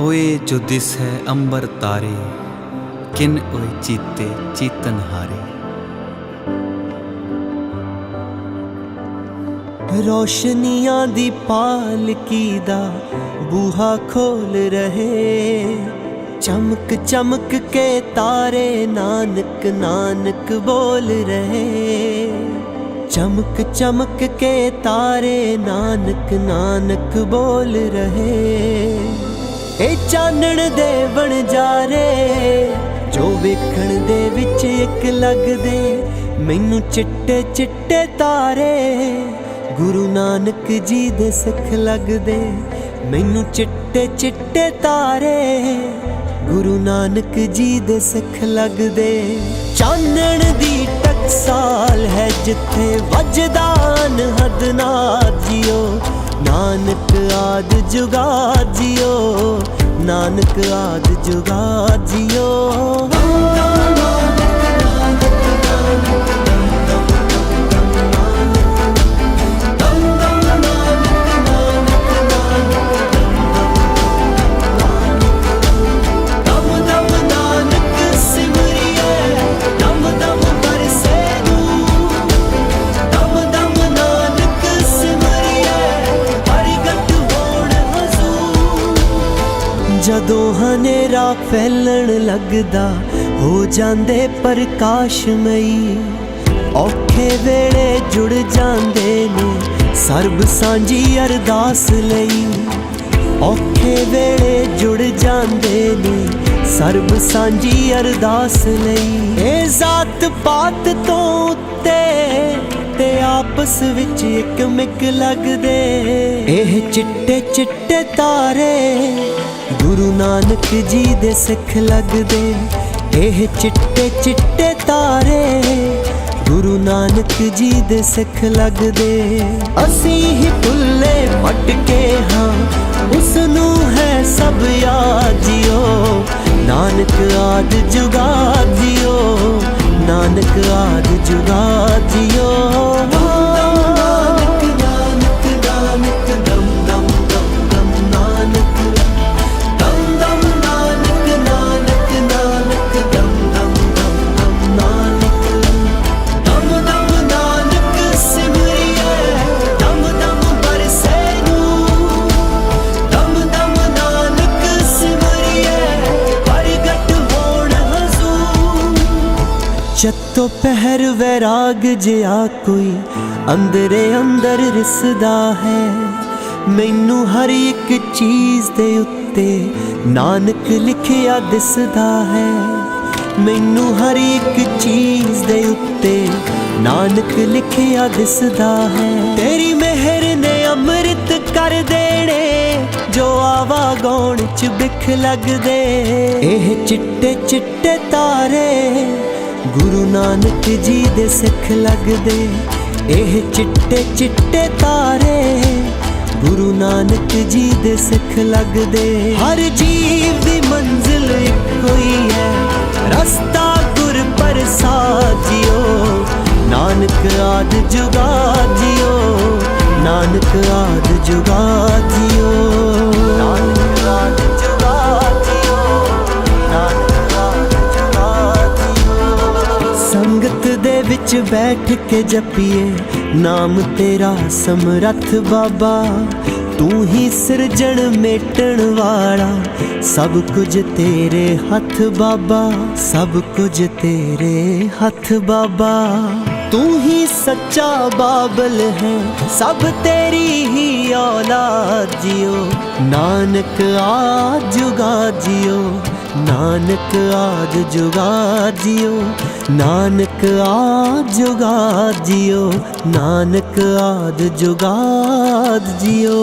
ਓਏ ਜੋ ਦਿਸ ਹੈ ਅੰਬਰ ਤਾਰੇ, ਕਿਨ ਓਏ ਚੀਤੇ ਚੀਤਨ ਹਾਰੇ। ਰੋਸ਼ਨੀਆਂ ਦੀ ਪਾਲਕੀ ਦਾ ਬੂਹਾ ਖੋਲ ਰਹੇ, ਚਮਕ ਚਮਕ ਕੇ ਤਾਰੇ ਨਾਨਕ ਨਾਨਕ ਬੋਲ ਰਹੇ। ਚਮਕ ਚਮਕ ਕੇ ਤਾਰੇ ਨਾਨਕ ਨਾਨਕ ਬੋਲ ਰਹੇ। ਇਹ ਚਾਨਣ ਦੇ ਬਣ ਜਾ ਰੇ ਜੋ ਵੇਖਣ ਦੇ ਵਿੱਚ ਇੱਕ ਲੱਗਦੇ, ਮੈਨੂੰ ਚਿੱਟੇ ਚਿੱਟੇ ਤਾਰੇ। ਗੁਰੂ ਨਾਨਕ ਜੀ ਦੇ ਸਿੱਖ ਲੱਗਦੇ, ਮੈਨੂੰ ਚਿੱਟੇ ਚਿੱਟੇ ਤਾਰੇ। ਗੁਰੂ ਨਾਨਕ ਜੀ ਦੇ ਸਿੱਖ ਲੱਗਦੇ। ਚਾਨਣ ਦੀ ਟਕਸਾਲ ਹੈ ਜਿੱਥੇ ਵੱਜਦਾਨ ਹਦਨਾ ਜਿਓ। ਨਾਨਕ ਆਦ ਜੁਗਾ ਜਿਓ। ਨਾਨਕ ਆਦ ਜੁਗਾ ਜਿਓ। ਜਦੋਂ ਹਨੇਰਾ ਫੈਲਣ ਲੱਗਦਾ, ਹੋ ਜਾਂਦੇ ਪ੍ਰਕਾਸ਼ਮਈ। ਔਖੇ ਵੇਲੇ ਜੁੜ ਜਾਂਦੇ ਨੇ, ਸਰਬ ਸਾਂਝੀ ਅਰਦਾਸ ਲਈ। ਔਖੇ ਵੇਲੇ ਜੁੜ ਜਾਂਦੇ ਨੇ, ਸਰਬ ਸਾਂਝੀ ਅਰਦਾਸ ਲਈ। ਇਹ ਜ਼ਾਤ ਪਾਤ ਤੋਂ ਆਪਸ ਵਿੱਚ ਇੱਕ ਮਿਕ ਲੱਗਦੇ। ਇਹ ਚਿੱਟੇ ਚਿੱਟੇ ਤਾਰੇ ਗੁਰੂ ਨਾਨਕ ਜੀ ਦੇ ਸਿੱਖ ਲੱਗਦੇ। ਇਹ ਚਿੱਟੇ ਚਿੱਟੇ ਤਾਰੇ ਗੁਰੂ ਨਾਨਕ ਜੀ ਦੇ ਸਿੱਖ ਲੱਗਦੇ। ਅਸੀਂ ਹੀ ਭੁੱਲੇ ਮਟਕੇ ਹਾਂ ਉਸ ਨੂੰ ਹੈ ਸਭ ਯਾਦ ਜਿਓ। ਨਾਨਕ ਆਦ ਜੁਗਾ ਜਿਓ, ਨਾਨਕ ਆਦ ਜੁਗਾ ਚੱਤੋ ਪਹਿਰ ਵੈਰਾਗ ਜਿਆ ਕੋਈ ਅੰਦਰੇ ਅੰਦਰ ਰਿਸਦਾ ਹੈ। ਮੈਨੂੰ ਹਰ ਇੱਕ ਚੀਜ਼ ਦੇ ਉੱਤੇ ਨਾਨਕ ਲਿਖਿਆ ਦਿਸਦਾ ਹੈ। ਮੈਨੂੰ ਹਰ ਇੱਕ ਚੀਜ਼ ਦੇ ਉੱਤੇ ਨਾਨਕ ਲਿਖਿਆ ਦਿਸਦਾ ਹੈ। ਤੇਰੀ ਮਿਹਰ ਨੇ ਅੰਮ੍ਰਿਤ ਕਰ ਦੇਣੇ, ਜੋ ਆਵਾ ਗਾਉਣ ਚ ਬਿਖ ਲੱਗਦੇ। ਇਹ ਚਿੱਟੇ ਚਿੱਟੇ ਤਾਰੇ ਗੁਰੂ ਨਾਨਕ ਜੀ ਦੇ ਸਿੱਖ ਲੱਗਦੇ, ਇਹ ਚਿੱਟੇ ਚਿੱਟੇ ਤਾਰੇ। ਗੁਰੂ ਨਾਨਕ ਜੀ ਦੇ ਸਿੱਖ ਲੱਗਦੇ, ਹਰ ਜੀਵ ਦੀ ਮੰਜ਼ਿਲ ਇੱਕੋ ਹੀ ਹੈ। ਰਸਤਾ ਗੁਰ ਪ੍ਰਸਾਦ ਜਿਓ, ਨਾਨਕ ਆਦ ਜੁਗਾ ਜਿਓ, ਨਾਨਕ ਆਦ ਜੁਗਾ ਜਿਓ। ਨਾਨਕ ਵਿੱਚ ਬੈਠ ਕੇ ਜਪੀਏ, ਨਾਮ ਤੇਰਾ ਸਮਰੱਥ ਬਾਬਾ। ਤੂੰ ਹੀ ਸਿਰਜਣ ਮੇਟਣ ਵਾਲਾ, ਸਭ ਕੁਝ ਤੇਰੇ ਹੱਥ ਬਾਬਾ। ਸਭ ਕੁਝ ਤੇਰੇ ਹੱਥ ਬਾਬਾ। ਤੂੰ ਹੀ ਸੱਚਾ ਬਾਬਲ ਹੈ, ਸਭ ਤੇਰੀ ਹੀ ਔਲਾਦ ਜਿਓ। ਨਾਨਕ ਆ ਜੁਗਾ ਜਿਓ ਨਾਨਕ ਆਦ ਜੁਗਾ ਜਿਓ ਨਾਨਕ ਆ ਜੁਗਾ ਜਿਓ ਨਾਨਕ ਆਦ ਜੁਗਾਦ ਜਿਓ